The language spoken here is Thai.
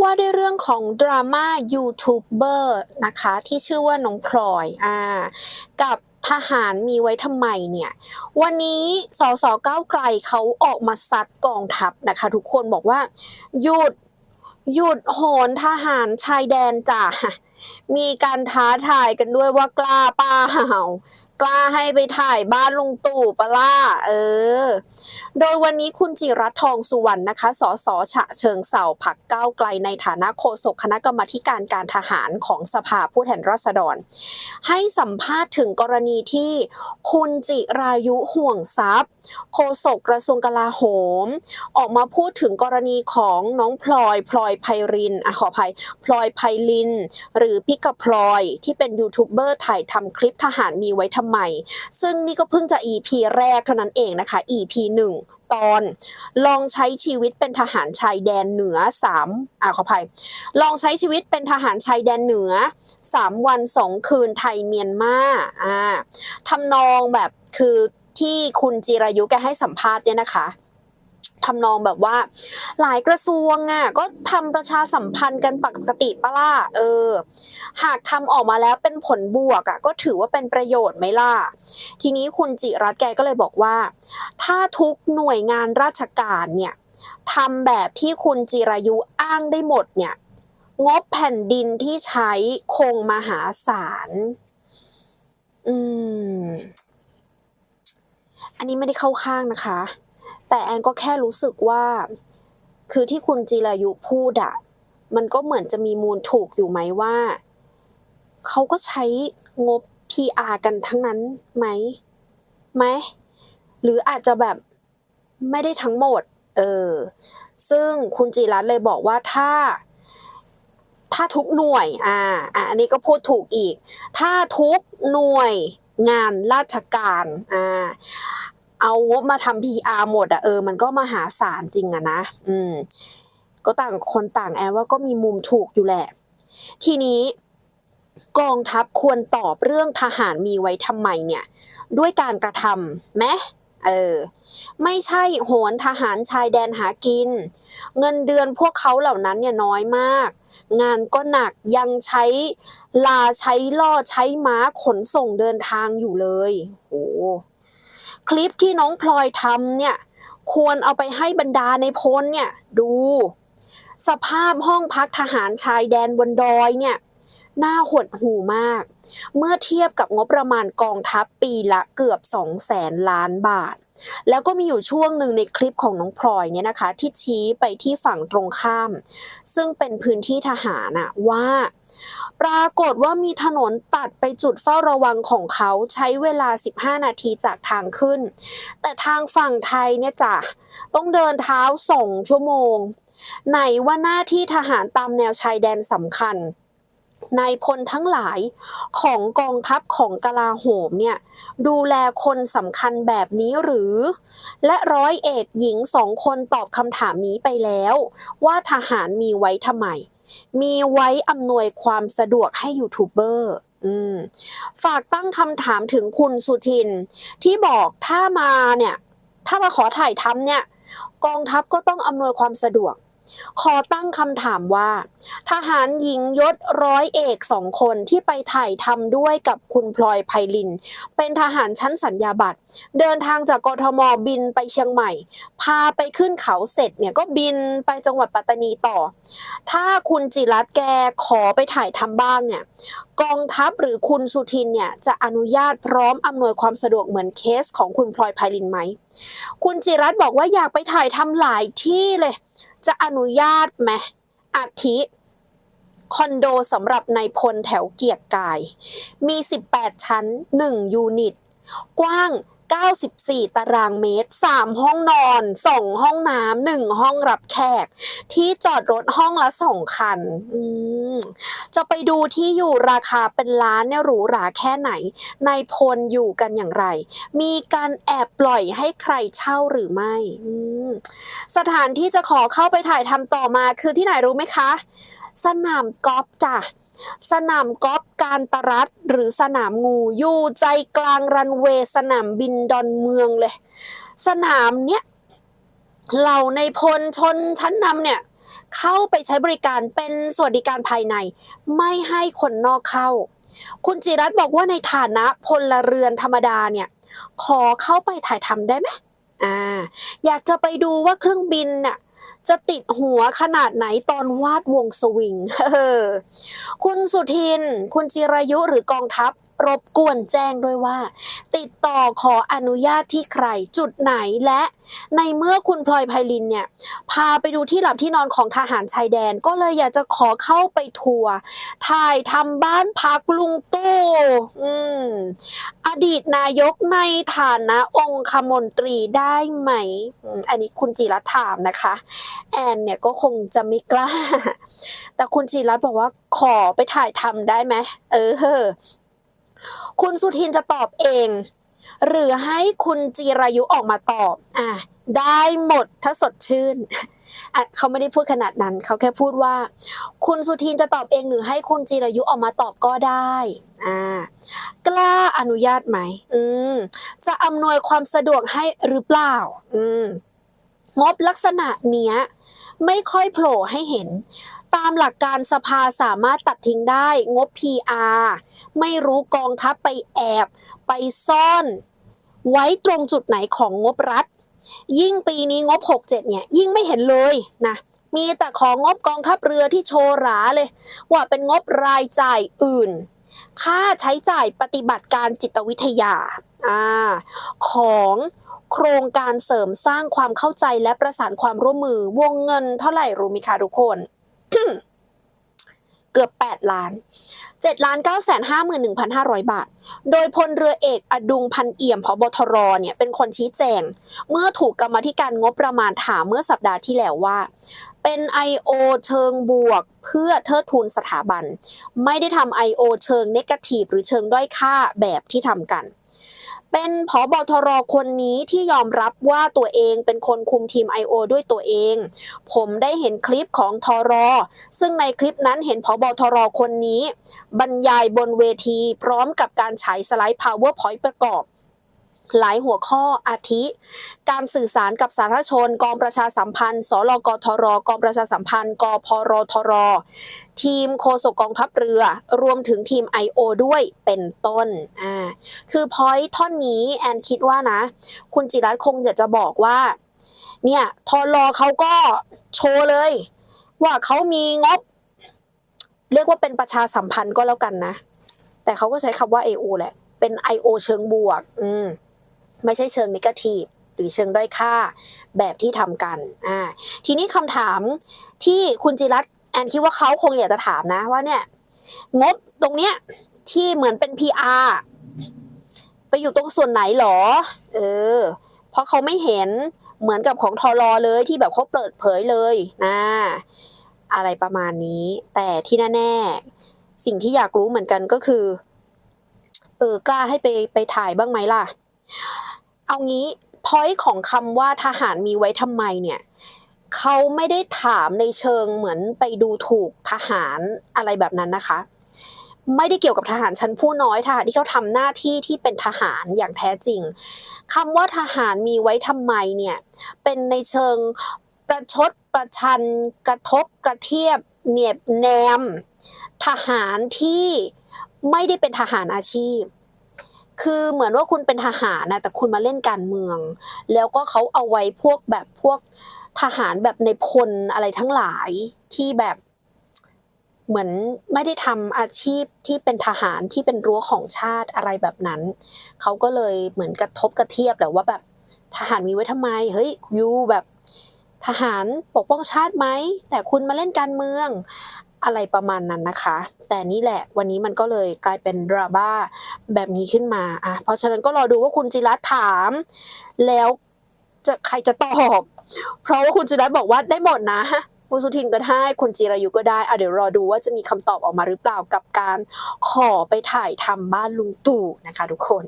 ว่าด้วยเรื่องของดราม่ายูทูบเบอร์นะคะที่ชื่อว่าน้องพลอยอ่ากับทหารมีไว้ทำไมเนี่ย วันนี้สสก้าวไกลเขาออกมาซัดกองทัพนะคะ ทุกคนบอกว่า หยุดหยุดโหนทหารชายแดนจ้ะมีการท้าทายกันด้วยว่ากล้าเปล่ากล้าให้ไปถ่ายบ้านลุงตู่ปะล่าเออ โดยวันนี้คุณจิรัตทองสุวรรณนะคะ สสฉะเชิงเสาพักก้าวไกลในฐานะโฆษกคณะกรรมาธิการการทหารของสภาผู้แทนราษฎร ให้สัมภาษณ์ถึงกรณีที่คุณจิรายุห่วงทรัพย์ โฆษกกระทรวงกลาโหม ออกมาพูดถึงกรณีของน้องพลอยพลอยไพรินอขออภัยพลอยไพลิน หรือพิกพลอยที่เป็นยูทูบเบอร์ถ่ายทำคลิปทหารมีไว้ทำไม ซึ่งนี่ก็เพิ่งจะ EP แรกเท่านั้นเองนะคะ EP 1 ตอน ลองใช้ชีวิตเป็นทหารชายแดนเหนือสามอ่าขออภัย ลองใช้ชีวิตเป็นทหารชายแดนเหนือสามวันสองคืนไทยเมียนมาอ่าทำนองแบบคือที่คุณจิรายุแกให้สัมภาษณ์เนี่ยนะคะ ทำนองแบบว่า หลายกระทรวงอะก็ทำประชาสัมพันธ์กันปกติปะล่ะเออ หากทำออกมาแล้วเป็นผลบวกอะก็ถือว่าเป็นประโยชน์ไหมล่ะทีนี้คุณจิรัตแกก็เลยบอกว่า ถ้าทุกหน่วยงานราชการเนี่ยทำแบบที่คุณจิรายุอ้างได้หมดเนี่ยงบแผ่นดินที่ใช้คงมหาศาล อืม อันนี้ไม่ได้เข้าข้างนะคะ แต่แอนก็แค่รู้สึกว่า คือที่คุณจิรายุพูดอะมันก็เหมือนจะมีมูลถูกอยู่ไหมว่าเขาก็ใช้งบ PR กันทั้งนั้นไหมไหม หรืออาจจะแบบไม่ได้ทั้งหมด เออ ซึ่งคุณจิรัตเลยบอกว่าถ้า ถ้าทุกหน่วย อ่าอันนี้ก็พูดถูกอีก ถ้าทุกหน่วยงานราชการ อ่า เอางบมาทำ PR หมดอะเออ มันก็มหาศาลจริงอะนะ อืม ก็ต่างคนต่างแอนว่าก็มีมุมถูกอยู่แหละ ทีนี้กองทัพควรตอบเรื่องทหารมีไว้ทำไมเนี่ย ด้วยการกระทำไหมเออ ไม่ใช่โหนทหารชายแดนหากิน เงินเดือนพวกเขาเหล่านั้นเนี่ยน้อยมาก งานก็หนักยังใช้ลาใช้ล่อใช้ม้าขนส่งเดินทางอยู่เลยโอ้ คลิปที่น้องพลอยทำเนี่ย ควรเอาไปให้บรรดาในพลเนี่ย ดู สภาพห้องพักทหารชายแดนบนดอยเนี่ยน่าหดหูมาก เมื่อเทียบกับงบประมาณกองทัพปีละเกือบ2 0 0แสนล้านบาท แล้วก็มีอยู่ช่วงหนึ่งในคลิปของน้องพลอยเนี่ยนะคะ ที่ชี้ไปที่ฝั่งตรงข้าม ซึ่งเป็นพื้นที่ทหารอะว่า ปรากฏว่ามีถนนตัดไปจุดเฝ้าระวังของเขาใช้เวลา 15 นาทีจากทางขึ้น แต่ทางฝั่งไทยเนี่ยจ้ะต้องเดินเท้าสองชั่วโมง ไหนว่าหน้าที่ทหารตามแนวชายแดนสำคัญ นายพลทั้งหลายของกองทัพของกลาโหมเนี่ยดูแลคนสำคัญแบบนี้หรือ และร้อยเอกหญิงสองคนตอบคำถามนี้ไปแล้ว ว่าทหารมีไว้ทำไม มีไว้อำนวยความสะดวกให้ยูทูบเบอร์ฝากตั้งคำถามถึงคุณสุทิน ที่บอกถ้ามาเนี่ย ถ้ามาขอถ่ายทำเนี่ย กองทัพก็ต้องอำนวยความสะดวก ขอตั้งคำถามว่า ทหารหญิงยศร้อยเอกสองคนที่ไปถ่ายทำด้วยกับคุณพลอยไพลิน เป็นทหารชั้นสัญญาบัตร เดินทางจากกทมบินไปเชียงใหม่ พาไปขึ้นเขาเสร็จเนี่ยก็บินไปจังหวัดปัตตานีต่อ ถ้าคุณจิรัตแกขอไปถ่ายทำบ้างเนี่ยกองทัพหรือคุณสุทินเนี่ยจะอนุญาตพร้อมอำนวยความสะดวกเหมือนเคสของคุณพลอยไพลินไหม คุณจิรัตบอกว่าอยากไปถ่ายทำหลายที่เลย จะอนุญาตไหมอาทิคอนโดสำหรับนายพลแถวเกียรกาย มี 18 ชั้น 1 ยูนิต กว้าง 94 ตารางเมตร 3 ห้องนอน 2 ห้องน้ำ 1 ห้องรับแขก ที่จอดรถห้องละ 2 คัน จะไปดูที่อยู่ราคาเป็นล้านเนี่ยหรูหราแค่ไหน นายพลอยู่กันอย่างไร มีการแอบปล่อยให้ใครเช่าหรือไม่ อืม สถานที่จะขอเข้าไปถ่ายทำต่อมาคือที่ไหนรู้ไหมคะ สนามกอล์ฟจ้ะสนามกอล์ฟการตรัสหรือสนามงูอยู่ใจกลางรันเวย์สนามบินดอนเมืองเลย สนามเนี้ยเหล่าในพลชนชั้นนำเนี่ยเข้าไปใช้บริการเป็นสวัสดิการภายใน ไม่ให้คนนอกเข้า คุณจิรัตน์บอกว่าในฐานะพลเรือนธรรมดาเนี่ย ขอเข้าไปถ่ายทำได้ไหม อ่าอยากจะไปดูว่าเครื่องบินน่ะจะติดหัวขนาดไหนตอนวาดวงสวิงเออคุณสุทิน คุณจิรายุหรือกองทัพ รบกวนแจ้งด้วยว่า ติดต่อขออนุญาตที่ใครจุดไหนและในเมื่อคุณพลอยไพลินเนี่ยพาไปดูที่หลับที่นอนของทหารชายแดน ก็เลยอยากจะขอเข้าไปทัวร์ถ่ายทำบ้านพักลุงตู้อืมอดีตนายกในฐานะองคมนตรีได้ไหม อันนี้คุณจิรัตถามนะคะ แอนเนี่ยก็คงจะไม่กล้า แต่คุณจิรัตบอกว่าขอไปถ่ายทำได้ไหมเออ คุณสุทินจะตอบเอง หรือให้คุณจีรายุออกมาตอบ อะได้หมดถ้าสดชื่นอะเขาไม่ได้พูดขนาดนั้น เขาแค่พูดว่า คุณสุทินจะตอบเองหรือให้คุณจีรายุออกมาตอบก็ได้อ่ากล้าอนุญาตไหมอืมจะอำนวยความสะดวกให้หรือเปล่า อืมงบลักษณะเนี้ย ไม่ค่อยโผล่ให้เห็น ตามหลักการสภาสามารถตัดทิ้งได้งบ PR ไม่รู้กองทัพไปแอบ ไปซ่อน ไว้ตรงจุดไหนของงบรัฐ ยิ่งปีนี้งบ 67 เนี่ย ยิ่งไม่เห็นเลยนะมีแต่ของงบกองทัพเรือที่โชว์หราเลย ว่าเป็นงบรายจ่ายอื่น ค่าใช้จ่ายปฏิบัติการจิตวิทยาอ่าของโครงการเสริมสร้างความเข้าใจและประสานความร่วมมือวงเงินเท่าไหร่รู้ไหมคะทุกคน เกือบ 8 ล้าน 7 ล้าน9แสน51,500 บาท โดยพลเรือเอกอดุงพันเอี่ยมพบทรเนี่ยเป็นคนชี้แจง เมื่อถูกกรรมธิการงบประมาณถามเมื่อสัปดาห์ที่แล้วว่า เป็น I.O. เชิงบวกเพื่อเทิดทูนสถาบัน ไม่ได้ทำ I.O. เชิงเนกาทีฟหรือเชิงด้อยค่าแบบที่ทำกัน เป็นผอบทรคนนี้ที่ยอมรับว่าตัวเองเป็นคนคุมทีม I.O. ด้วยตัวเอง ผมได้เห็นคลิปของทรซึ่งในคลิปนั้นเห็นผอบทรคนนี้ บรรยายบนเวทีพร้อมกับการฉายสไลด์ PowerPoint ประกอบ หลายหัวข้ออาทิ การสื่อสารกับสาธารณชน กองประชาสัมพันธ์ สลกทร กองประชาสัมพันธ์ กพรทร ทีมโฆษกกองทัพเรือ รวมถึงทีม I.O. ด้วยเป็นต้น อ่า คือพอยท่อนนี้แอนคิดว่านะ คุณจิรัตน์คงอยากจะบอกว่า เนี่ยทรเขาก็โชว์เลย ว่าเขามีงบ เรียกว่าเป็นประชาสัมพันธ์ก็แล้วกันนะ แต่เขาก็ใช้คำว่า AO แหละ เป็น IO เชิงบวก อืม ไม่ใช่เชิงนิเกทีฟหรือเชิงด้อยค่าแบบที่ทำกันอ่าทีนี้คำถามที่คุณจิรัตแอนคิดว่าเขาคงอยากจะถามนะว่าเนี่ยงบตรงเนี้ยที่เหมือนเป็น PR ไปอยู่ตรงส่วนไหนหรอ เออ เพราะเขาไม่เห็นเหมือนกับของทอรอเลยที่แบบเขาเปิดเผยเลยนะอะไรประมาณนี้ แต่ที่แน่ๆสิ่งที่อยากรู้เหมือนกันก็คือ เออกล้าให้ไปไปถ่ายบ้างไหมล่ะ เอางี้พอยของคำว่าทหารมีไว้ทำไมเนี่ยเขาไม่ได้ถามในเชิงเหมือนไปดูถูกทหารอะไรแบบนั้นนะคะ ไม่ได้เกี่ยวกับทหารชั้นผู้น้อยทหารที่เขาทำหน้าที่ที่เป็นทหารอย่างแท้จริงคำว่าทหารมีไว้ทำไมเนี่ยเป็นในเชิงประชดประชัน กระทบกระเทียบเหนียบแนม ทหารที่ไม่ได้เป็นทหารอาชีพ คือเหมือนว่าคุณเป็นทหารนะแต่คุณมาเล่นการเมือง แล้วก็เขาเอาไว้พวกแบบพวกทหารแบบในพลอะไรทั้งหลายที่แบบเหมือนไม่ได้ทำอาชีพที่เป็นทหารที่เป็นรั้วของชาติอะไรแบบนั้น เขาก็เลยเหมือนกระทบกระเทียบแหละว่าแบบทหารมีไว้ทำไม เฮ้ยยูแบบทหารปกป้องชาติไหม แต่คุณมาเล่นการเมืองอะไรประมาณนั้นนะคะ แต่นี่แหละวันนี้มันก็เลยกลายเป็นดราม่า แบบนี้ขึ้นมาอะเพราะฉะนั้นก็รอดูว่าคุณจิรัตถาม แล้วจะใครจะตอบ เพราะว่าคุณจิรัตบอกว่าได้หมดนะคุณสุทินก็ได้คุณจิรายุก็ได้อะเดี๋ยวรอดูว่าจะมีคำตอบออกมาหรือเปล่ากับการขอไปถ่ายทำบ้านลุงตู่นะคะ ทุกคน